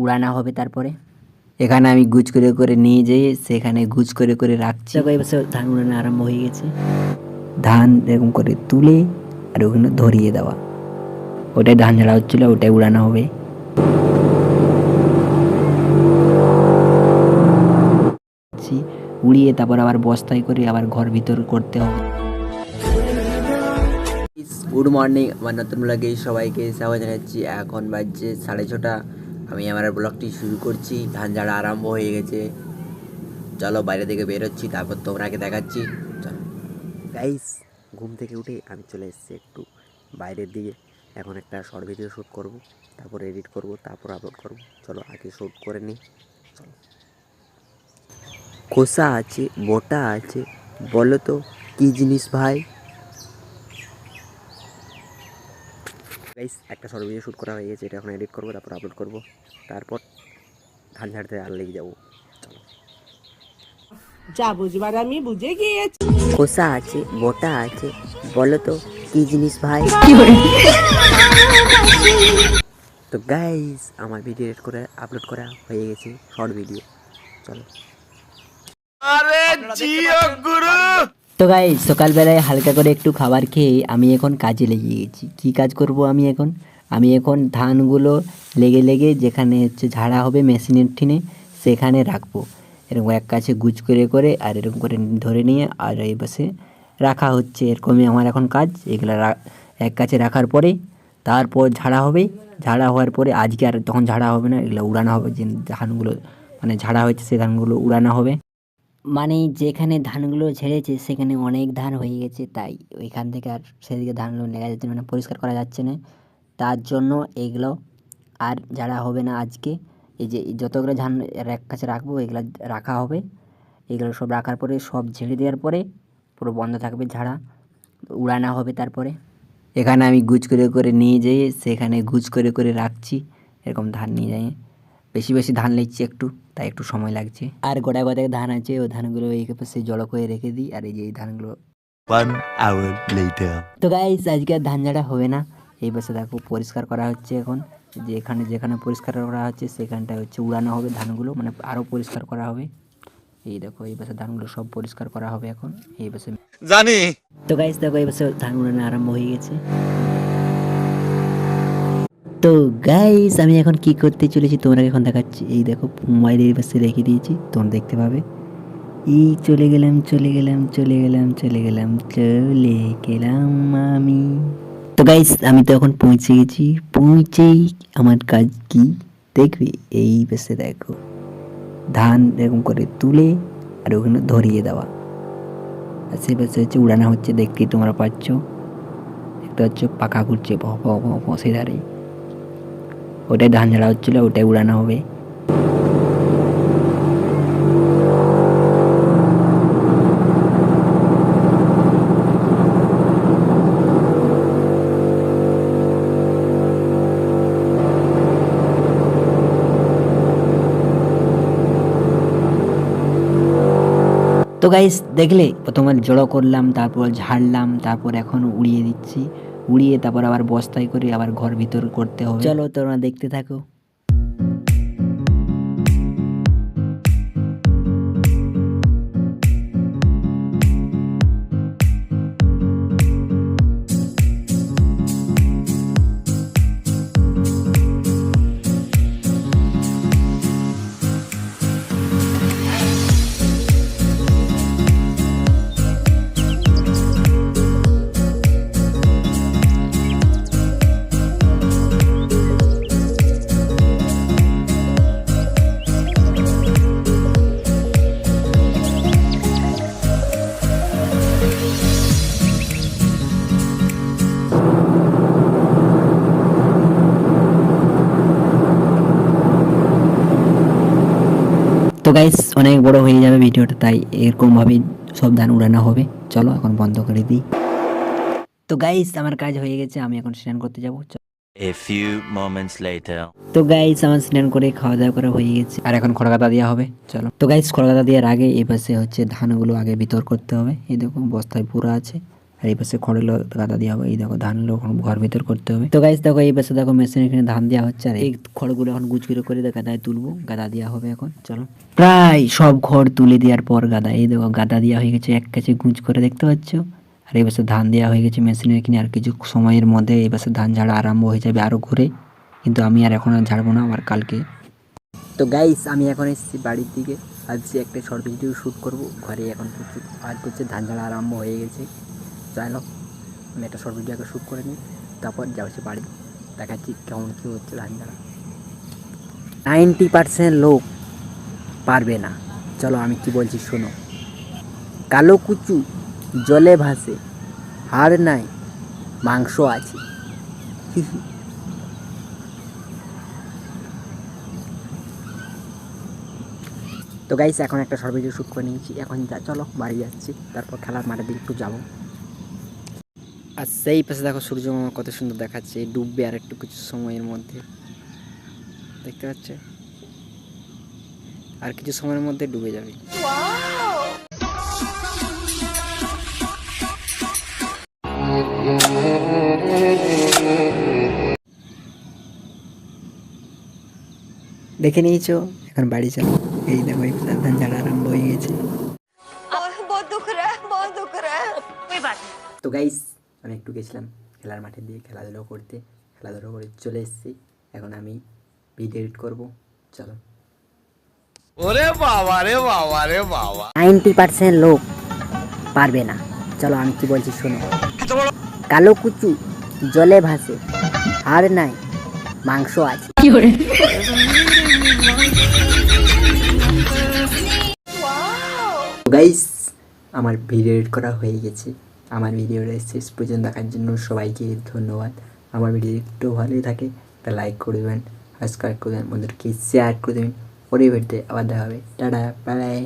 উড়ানো হবে তারপরে? এখানে আমি গুজ করে করে নিয়ে যেয়ে সেখানে গুজ করে করে রাখছি। এবার ধান উড়ানো আরম্ভ হয়ে গেছে। ধান এরকম করে তুলে আর ওখানে ধরিয়ে দেওয়া। ওটাই ধান ঝাড়া হচ্ছিল ওটাই উড়ানো হবে। উড়িয়ে তারপর আবার বস্তায় করে আবার ঘর ভিতর করতে হবে। গুড মর্নিং আমার নতুন ব্লগে সবাইকে স্বাগত জানাচ্ছি। এখন বাজছে সাড়ে ছটা। আমি আমার ব্লগটি শুরু করছি। ধান ঝাড়া আরম্ভ হয়ে গেছে। চলো বাইরে থেকে বেরোচ্ছি তারপর তোমরাকে দেখাচ্ছি। চলো। গাইস ঘুম থেকে উঠে আমি চলে এসেছি একটু বাইরের দিকে। এখন একটা শর্ট ভিডিও শ্যুট করব, তারপর এডিট করব, তারপর আপলোড করব। চলো আগে শ্যুট করে নিই। চলো। খোসা আছে, বোটা আছে, বলো তো কী জিনিস ভাই? গাইস একটা শর্ট ভিডিও শ্যুট করা হয়ে গেছে এটা এখন এডিট করব তারপর আপলোড করব। তারপর ধান ঝাড়তে আর লেগে যাব। চলো। যা বুঝবার আমি বুঝে গিয়েছি। খোসা আছে বোটা আছে বলো তো কি জিনিস ভাই? তো গাইস আমার ভিডিও এডিট করে আপলোড করা হয়ে গেছে শর্ট ভিডিও চলো। তো গাই সকালবেলায় হালকা করে একটু খাবার খেয়ে আমি এখন কাজে লেগে গেছি। কি কাজ করব আমি এখন? আমি এখন ধানগুলো লেগে লেগে যেখানে হচ্ছে ঝাড়া হবে মেশিনের ঠিনে সেখানে রাখব। এরকম এক কাছে গুজ করে করে আর এরকম করে ধরে নিয়ে আর এই বসে রাখা হচ্ছে। এরকমই আমার এখন কাজ। এগুলো এক কাছে রাখার পরে তারপর ঝাড়া হবে। ঝাড়া হওয়ার পরে আজকে আর তখন ঝাড়া হবে না, এগুলো উড়ানো হবে। যে ধানগুলো মানে ঝাড়া হয়েছে সেই ধানগুলো উড়ানো হবে। মানে যেখানে ধানগুলো ঝেড়েছে সেখানে অনেক ধান হয়ে গেছে। তাই ওইখান থেকে আর সেদিকে ধানগুলো নেওয়া যাচ্ছে না, মানে পরিষ্কার করা যাচ্ছে না। তার জন্য এগুলো আর ঝাড়া হবে না আজকে এই যে যতগুলো ধান এক কাছে রাখব এগুলো রাখা হবে। এগুলো সব রাখার পরে সব ঝেড়ে দেওয়ার পরে পুরো বন্ধ থাকবে ঝাড়া উড়ানো হবে তারপরে। এখানে আমি গুজ করে করে নিয়ে যেয়ে সেখানে গুজ করে করে রাখছি এরকম ধান নিয়ে যাই। বেশি বেশি ধান লিখছি একটু তাই একটু সময় লাগছে। আর গোটা গোটা ধান আছে ওই ধানগুলো এই পাশে জড়ো করে রেখে দিই আর এই যে এই ধানগুলো. তো গাইস আজকে ধান ঝাড়া হবে না। এই পাশে দেখো পরিষ্কার করা হচ্ছে এখন। যে এখানে যেখানে পরিষ্কার করা হচ্ছে সেখানটায় হচ্ছে উড়ানো হবে ধানগুলো মানে আরও পরিষ্কার করা হবে। এই দেখো এই পাশে ধানগুলো সব পরিষ্কার করা হবে এখন। এই পাশে জানি। তো গাইস দেখো এই পাশে ধান উড়ানো আরম্ভ হয়ে গেছে। তো গাইস আমি এখন কি করতে চলেছি তোমরা এখন দেখাচ্ছি। এই দেখো মোবাইলের পাশে রেখে দিয়েছি, তোমরা দেখতে পাবে। এই চলে গেলাম চলে গেলাম চলে গেলাম চলে গেলাম চলে গেলাম আমি। তো গাইস আমি তো এখন পৌঁছে গেছি। পৌঁছেই আমার কাজ কি? দেখবি, এই পাশে দেখো। ধান এরকম করে তুলে আর ওখানে ধরিয়ে দেওয়া। আর সে পাশে হচ্ছে উড়ানো হচ্ছে, দেখতেই তোমরা পাচ্ছ। দেখতে পাচ্ছ পাখা ঘুরছে, ভ ভ ভ সেই ধারে ওটাই ধান ঝাড়া হচ্ছিল, ওটাই উড়ানো হবে। তো গাইস দেখলে প্রথমে জড়ো করলাম, তারপর ঝাড়লাম, তারপর এখন উড়িয়ে দিচ্ছি। উড়িয়ে তারপর আবার বস্তায় করে আবার ঘর ভিতর করতে হবে। চলো তোমরা দেখতে থাকো। তো গাইস অনেক বড় হয়ে যাবে ভিডিওটা তাই এরকমভাবেই সব ধান উড়ানো হবে। চলো এখন বন্ধ করে দিই। তো গাইস আমার কাজ হয়ে গেছে আমি এখন স্নান করতে যাব। A few moments later. তো গাইস আমার স্নান করে খাওয়া দাওয়া করা হয়ে গেছে। আর এখন খড়গাদা দেওয়া হবে চলো। তো গাইস খড়গাদা দেওয়ার আগে এই পাশে হচ্ছে ধানগুলো আগে ভিতর করতে হবে। এই দেখো বস্তায় পুরো আছে। আর এই পাশে খড়গুলো গাদা দেওয়া হবে, এই দেখো ধানগুলো এখন ঘর ভিতর করতে হবে। তো গাইস দেখো এই পাশে দেখো মেশিন এখানে ধান দেওয়া হচ্ছে, আর এই খড়গুলো এখন গুছগুলো করে গাদায় তুলবো, গাদা দেওয়া হবে এখন, চলো। প্রায় সব খড় তুলে দেওয়ার পর গাদা, এই দেখো গাদা দেওয়া হয়ে গেছে, এক কাছে গুঁজ করে দেখতে পাচ্ছ? আর এই পাশে ধান দেওয়া হয়ে গেছে মেশিনের কিনে আর কিছু সময়ের মধ্যে এই পাশে ধান ঝাড়া আরম্ভ হয়ে যাবে আরও ঘুরে। কিন্তু আমি আর এখন আর ঝাড়বো না, আমার কালকে। তো গাইস আমি এখন এসেছি বাড়ির দিকে, আজকে একটা শর্ট ভিডিও শ্যুট করব, ঘরে এখন প্রচুর করছে ধান ঝাড়া আরম্ভ হয়ে গেছে। চলো আমি একটা শর্ট ভিডিও শ্যুট করে নিই, তারপর যাচ্ছি বাড়ি। দেখাচ্ছি কেমন কী হচ্ছে ধান ঝাড়া নাইনটি পার্সেন্ট লোক পারবে না। চলো আমি কি বলছি, শোনো। কালো কুচু জলে ভাসে, হাড় নাই, মাংস আছে। তো গাইস এখন একটা শর্ট শ্যুট করে নিয়েছি। এখন যা, চলো বাড়ি যাচ্ছি। তারপর খেলার মাঠের দিকে একটু যাব। আর সেই পাশে দেখো সূর্যমামা কত সুন্দর দেখাচ্ছে ডুববে আর একটু কিছু সময়ের মধ্যে। দেখতে পাচ্ছে? আর কিছু সময়ের মধ্যে ডুবে যাবে। দেখে নিয়েছো? এখন বাড়ি চলো। এই দেখো ধান ঝাড়া আরম্ভ হয়ে গেছে। তো গাইস আমি একটু গেছিলাম খেলার মাঠে দিয়ে খেলাধুলো করতে খেলাধুলো করে চলে এসেছি। এখন আমি ভিডিও এডিট করব। চলো। ওরে বাবা রে বাবা রে বাবা। নাইনটি পার্সেন্ট লোক পারবে না। চলো আমি কি বলছি শোনো। কালো কুচু জলে ভাসে আর নাই মাংস আছে। গাইস আমার ভিডিও এডিট করা হয়ে গেছে। আমার ভিডিওটা শেষ পর্যন্ত দেখার জন্য সবাইকে ধন্যবাদ। আমার ভিডিও একটু ভালোই থাকে, একটা লাইক করে দেবেন সাবস্ক্রাইব করে দেবেন, বন্ধুদেরকে শেয়ার করে দেবেন। পরে ভিডিওতে আবার দেখা হবে। Tata bye